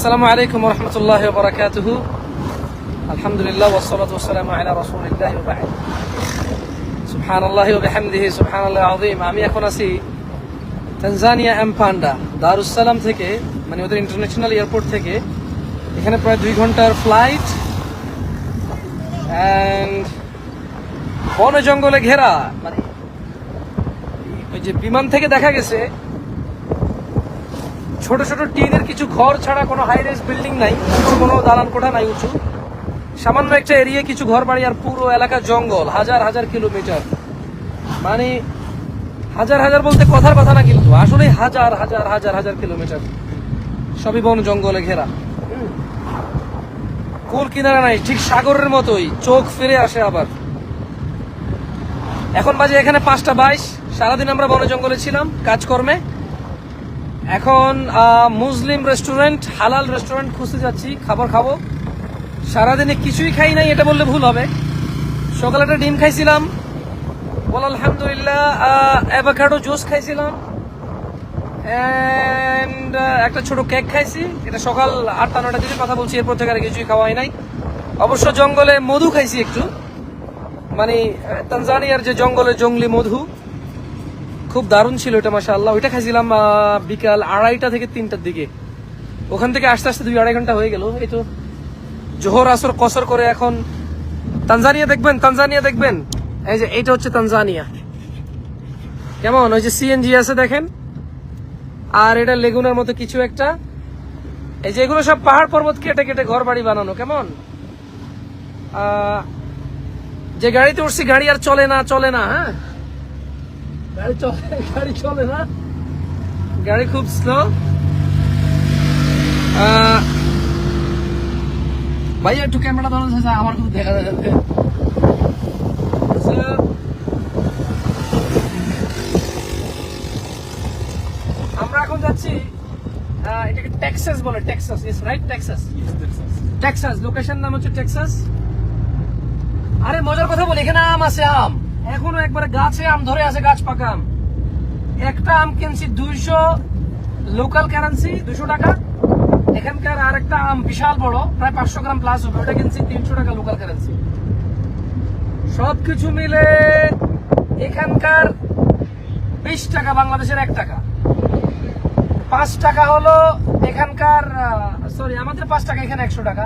আসসালামু আলাইকুম রহমতুল্লাহ বরাকাতুহ আলহামদুলিল্লাহ ওসলাত ওসালাম আলা রসুলিল্লাহ সুবহান আল্লাহ বিহামদিহি সুবহান আল্লাহ আযীম। আমি এখন আছি তানজানিয়া এমপান্ডা দারুসালাম থেকে মানে ওদের ইন্টারন্যাশনাল এয়ারপোর্ট থেকে। এখানে প্রায় দুই ঘণ্টার ফ্লাইট অ্যান্ড বন জঙ্গলে ঘেরা মানে ওই যে বিমান থেকে দেখা গেছে ছোট ছোট টিনের কিছু ঘর ছাড়া কোনো হাই রেস বিল্ডিং নাই কোনো দালান কোঠা নাই, উঁচু। সামান্য একটা এরিয়া কিছু ঘর বাড়ি আর পুরো এলাকা জঙ্গল, হাজার হাজার কিলোমিটার। মানে হাজার হাজার বলতে কথার কথা না কিন্তু, আসলে হাজার হাজার হাজার হাজার কিলোমিটার। সবই বন জঙ্গলে ঘেরা। কুল কিনারা নাই, ঠিক সাগরের মতোই, চোখ ফিরে আসে আবার। এখন বাজে এখানে পাঁচটা বাইশ, সারাদিন আমরা বন জঙ্গলে ছিলাম, কাজকর্মে। এখন মুসলিম রেস্টুরেন্ট হালাল রেস্টুরেন্ট খুঁজতে যাচ্ছি, খাবার খাব। সারাদিনে কিছুই খাই নাই, এটা বললে ভুল হবে। সকালে একটা ডিম খাইছিলাম। বল আলহামদুলিল্লাহ অ্যাভোকাডো জুস খাইছিলাম। অ্যান্ড একটা ছোট কেক খাইছি। এটা সকাল আটটা নটা দিকে কথা বলছি, এরপর থেকে আর কিছুই খাওয়া হয় নাই। অবশ্য জঙ্গলে মধু খাইছি একটু। মানে তানজানিয়ার যে জঙ্গলে জঙ্গলি মধু খুব দারুণ ছিল এটা মাসা আল্লাহ ওইটা খাইছিলাম বিকাল আড়াইটা থেকে তিনটার দিকে। ওখান থেকে আস্তে আস্তে দুই আড়াই ঘণ্টা হয়ে গেল। এই তো জোহর, আসর, কসর করে এখন তানজানিয়া দেখবেন তানজানিয়া দেখবেন। এই যে, এইটা হচ্ছে তানজানিয়া। কেমন? ওই যে সিএনজি আছে দেখেন। আর এটা লেগুনের মতো কিছু একটা। এই যে এগুলো সব পাহাড় পর্বত কেটে কেটে ঘর বাড়ি বানানো, কেমন? যে গাড়িতে উঠছি, গাড়ি আর চলে না চলে না হ্যাঁ? গাড়ি চলে গাড়ি চলে না। গাড়ি খুব স্লো ভাইয়া একটু ক্যামেরা আমার খুব দেখা যাচ্ছে। আমরা এখন যাচ্ছি এটাকে টেক্সাস বলে Texas is right Texas Texas location নাম হচ্ছে টেক্সাস আরে মজার কথা বলি এখানে আম আছে আম। এখনও একবারে গাছে আম ধরে আছে গাছ পাকা আম। একটা আম কিনছি দুইশো লোকাল কারেন্সি দুশো টাকা। এখানকার আর একটা আম বিশাল বড়, প্রায় পাঁচশো গ্রাম প্লাস হবে। ওটা কিনছি তিনশো টাকা লোকাল কারেন্সি সবকিছু মিলে এখানকার বিশ টাকা, বাংলাদেশের এক টাকা। পাঁচ টাকা হলো এখানকার সরি আমাদের পাঁচ টাকা, এখানে একশো টাকা।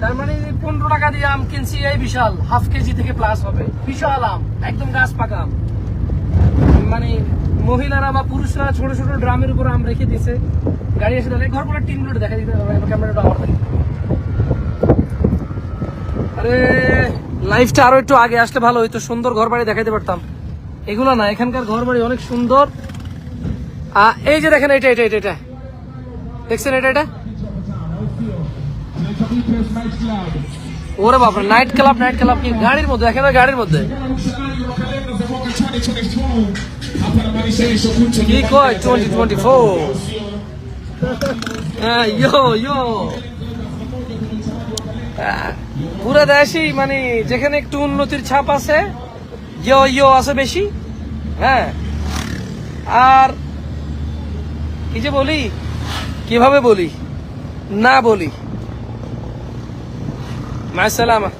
তার মানে পনেরো টাকা দিয়ে আম কিনছি, এই বিশাল হাফ কেজি থেকে প্লাস হবে। বিশাল আম, একদম গাছ পাকা আম। মানে মহিলারা বা পুরুষরা ছোট ছোট ড্রামের উপর আম রেখে দিছে গাড়ি এসে দাঁড়িয়ে ঘর টিনগুলো দেখা দিতে হবে ক্যামেরাটা আমার। আরে লাইফটা আরও একটু আগে আসলে ভালো হইতো, সুন্দর ঘর বাড়ি দেখাইতে পারতাম। এগুলো না, এখানকার ঘর বাড়ি অনেক সুন্দর। এই যে দেখেন, এটা এটা এটা এটা। দেখছেন এটা এটা? ওরে বাপরে নাইট ক্লাব নাইট ক্লাব কি? গাড়ির মধ্যে, একেবারে গাড়ির মধ্যে। কি কয়? Twenty twenty four yo yo. পুরো দেশই মানে যেখানে একটু উন্নতির ছাপ আছে, ইয়ো ইয়ো আছে বেশি। হ্যাঁ। আর কি যে বলি? কীভাবে বলি? না বলি। মাসালামা